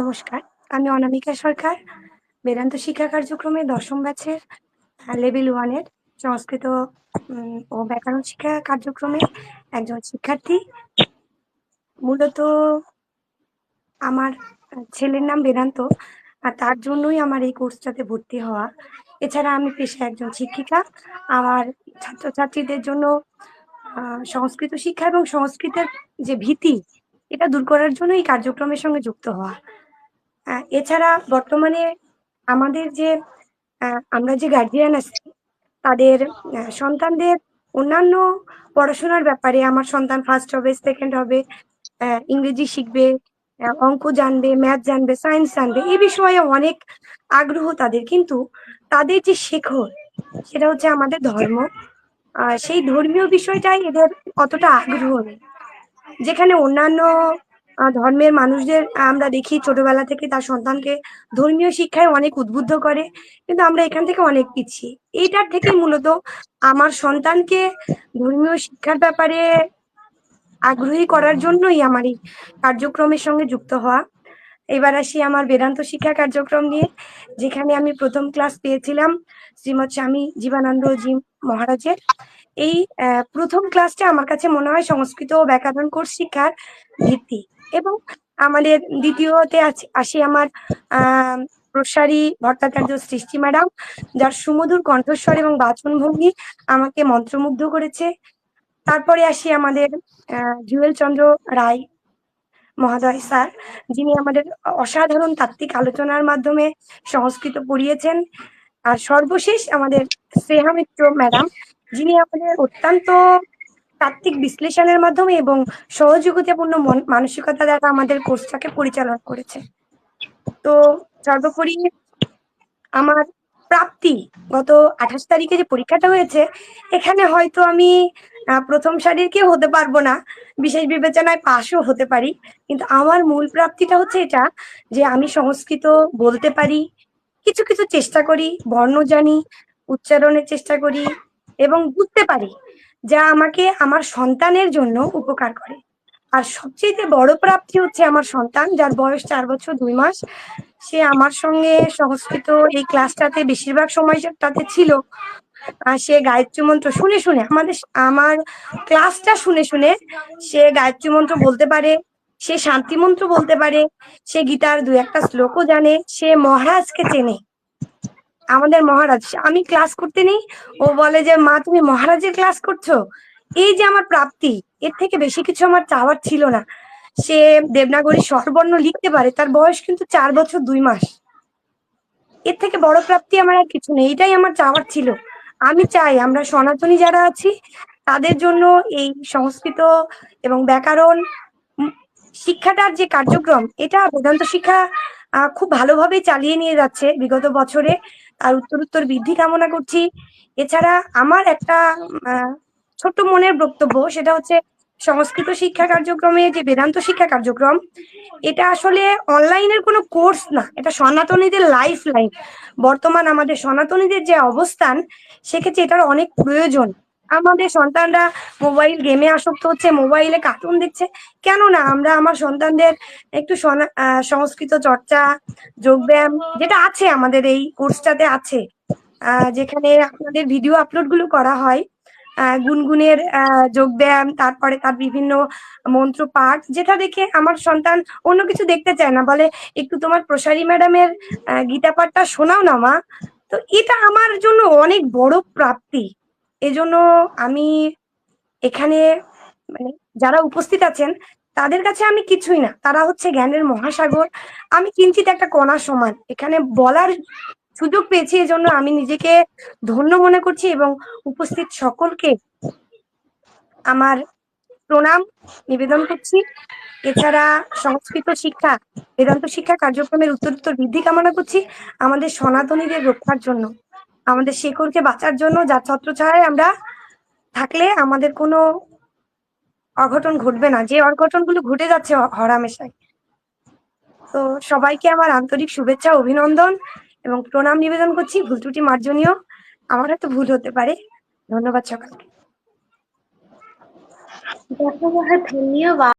নমস্কার। আমি অনামিকা সরকার, বেদান্ত শিক্ষা কার্যক্রমে দশম ব্যাচের লেভেল ওয়ানের সংস্কৃত ও ব্যাকরণ শিক্ষা কার্যক্রমে একজন শিক্ষার্থী। মূলত আমার ছেলের নাম বেদান্ত, আর তার জন্যই আমার এই কোর্সটাতে ভর্তি হওয়া। এছাড়া আমি পেশায় একজন শিক্ষিকা। আমার ছাত্রছাত্রীদের জন্য সংস্কৃত শিক্ষা এবং সংস্কৃতের যে ভীতি, এটা দূর করার জন্য এই কার্যক্রমের সঙ্গে যুক্ত হওয়া। এছাড়া বর্তমানে আমাদের যে আমরা যে গার্জিয়ান আছি, তাদের সন্তানদের অন্যান্য পড়াশোনার ব্যাপারে আমার সন্তান ফার্স্ট হবে সেকেন্ড হবে ইংরেজি শিখবে অঙ্ক জানবে ম্যাথ জানবে সায়েন্স জানবে এই বিষয়ে অনেক আগ্রহ তাদের। কিন্তু তাদের যে শেখর, সেটা হচ্ছে আমাদের ধর্ম। সেই ধর্মীয় বিষয়টাই এদের অতটা আগ্রহ নেই। যেখানে অন্যান্য ধর্মের মানুষদের আমরা দেখি ছোটবেলা থেকে তার সন্তানকে ধর্মীয় শিক্ষায় অনেক উদ্বুদ্ধ করে, কিন্তু আমরা এখান থেকে অনেক পিছিয়ে এইটার থেকে মূলত আমার সন্তানকে ধর্মীয় শিক্ষার ব্যাপারে আগ্রহী করার জন্যই আমার এই কার্যক্রমের সঙ্গে যুক্ত হওয়া। এবার আসি আমার বেদান্ত শিক্ষা কার্যক্রম নিয়ে, যেখানে আমি প্রথম ক্লাস পেয়েছিলাম শ্রীমৎ স্বামী জীবানন্দ জি মহারাজের। এই প্রথম ক্লাসটা আমার কাছে মনে হয় সংস্কৃত ও ব্যাকরণ কোর্স শিক্ষার ভিত্তি। এবং আমাদের দ্বিতীয়তে আসি আমার, আহ, প্রসারী ভট্টাচার্য সৃষ্টি ম্যাডাম, যার সুমধুর কণ্ঠস্বর এবং বাচনভঙ্গি আমাকে মন্ত্রমুগ্ধ করেছে। তারপরে আসি আমাদের জুয়েল চন্দ্র রায় মহাদয় স্যার, যিনি আমাদের অসাধারণ তাত্ত্বিক আলোচনার মাধ্যমে সংস্কৃত পড়িয়েছেন। আর সর্বশেষ আমাদের স্নেহা মিত্র ম্যাডাম, যিনি আমাদের অত্যন্ত তাত্ত্বিক বিশ্লেষণের মাধ্যমে এবং সহযোগিতাপূর্ণ মানসিকতা দ্বারা আমাদের কোর্সটাকে পরিচালনা করেছে। তো সর্বোপরি আমার প্রাপ্তি গত আঠাশ তারিখে যে পরীক্ষাটা হয়েছে, এখানে হয়তো আমি প্রথম সারির কেউ হতে পারব না। বিশেষ বিবেচনায় পাশও হতে পারি। কিন্তু আমার মূল প্রাপ্তিটা হচ্ছে এটা, যে আমি সংস্কৃত বলতে পারি, কিছু কিছু চেষ্টা করি, বর্ণ জানি, উচ্চারণের চেষ্টা করি এবং বুঝতে পারি। যা আমাকে আমার সন্তানের জন্য উপকার করে। আর সবচেয়ে বড় প্রাপ্তি হচ্ছে আমার সন্তান, যার বয়স চার বছর দুই মাস। সে আমার সঙ্গে সংস্কৃত এই ক্লাসটাতে বেশিরভাগ সময় তাতে ছিল। আর সে গায়ত্রী মন্ত্র শুনে শুনে আমাদের আমার ক্লাসটা শুনে শুনে সে গায়ত্রী মন্ত্র বলতে পারে, সে শান্তি মন্ত্র বলতে পারে, সে গীতার দু একটা শ্লোকও জানে, সে মহারাজকে চেনে। আমাদের মহারাজ, আমি ক্লাস করতে নেই। ও বলে যে, মা, তুমি মহারাজের ক্লাস করছ? এই যে আমার প্রাপ্তি, এর থেকে বেশি কিছু আমার চাওয়ার ছিল না। সে দেবনাগরী স্বরবর্ণ লিখতে পারে, তার বয়স কিন্তু চার বছর দুই মাস। এর থেকে বড় প্রাপ্তি আমার আর কিছু নেই, এটাই আমার চাওয়ার ছিল। আমি চাই আমরা সনাতনী যারা আছি, তাদের জন্য এই সংস্কৃত এবং ব্যাকরণ শিক্ষাটার যে কার্যক্রম, এটা বেদান্ত শিক্ষা খুব ভালোভাবে চালিয়ে নিয়ে যাচ্ছে বিগত বছরে। তার উত্তর উত্তর বৃদ্ধি কামনা করছি। এছাড়া আমার একটা ছোট্ট মনের বক্তব্য, সেটা হচ্ছে সংস্কৃত শিক্ষা কার্যক্রমে যে বেদান্ত শিক্ষা কার্যক্রম, এটা আসলে অনলাইনের কোনো কোর্স না, এটা সনাতনীদের লাইফ লাইন বর্তমান আমাদের সনাতনীদের যে অবস্থান, সেক্ষেত্রে এটার অনেক প্রয়োজন। আমাদের সন্তানরা মোবাইল গেমে আসক্ত হচ্ছে মোবাইলে কার্টুন দেখছে। কেন না আমরা আমার সন্তানদের একটু সংস্কৃত চর্চা, যোগব্যায়াম যেটা আছে আমাদের এই কোর্সটাতে আছে যেখানে আপনাদের ভিডিও আপলোডগুলো করা হয়। গুনগুনের যোগব্যায়াম, তারপরে তার বিভিন্ন মন্ত্র পাঠ, যেটা দেখে আমার সন্তান অন্য কিছু দেখতে চায় না। বলে, একটু তোমার প্রসারী ম্যাডামের গীতা পাঠটা শোনাও না মা। তো এটা আমার জন্য অনেক বড় প্রাপ্তি। এজন্য আমি এখানে মানে যারা উপস্থিত আছেন, তাদের কাছে আমি কিছুই না। তারা হচ্ছে জ্ঞানের মহাসাগর। আমি কিঞ্চিত একটা কণা সমান। এখানে বলার সুযোগ পেয়েছি, এজন্য আমি নিজেকে ধন্য মনে করছি এবং উপস্থিত সকলকে আমার প্রণাম, নিবেদন করছি। এছাড়া সংস্কৃত শিক্ষা, বেদান্ত শিক্ষা কার্যক্রমের উত্তরোত্তর বৃদ্ধি কামনা করছি। আমাদের সনাতনীদের রক্ষার জন্য। আমাদের শেকড়কে বাঁচার জন্য যার ছত্র ছত্রছায় আমরা থাকলে আমাদের কোনো অঘটন ঘটবে না। যে অঘটনগুলো ঘটে যাচ্ছে হরামেশায়। তো সবাইকে আমার আন্তরিক শুভেচ্ছা, অভিনন্দন এবং প্রণাম নিবেদন করছি। ভুল ত্রুটি মার্জনীয়। আমার হয়তো ভুল হতে পারে। ধন্যবাদ সকলকে ধন্যবাদ।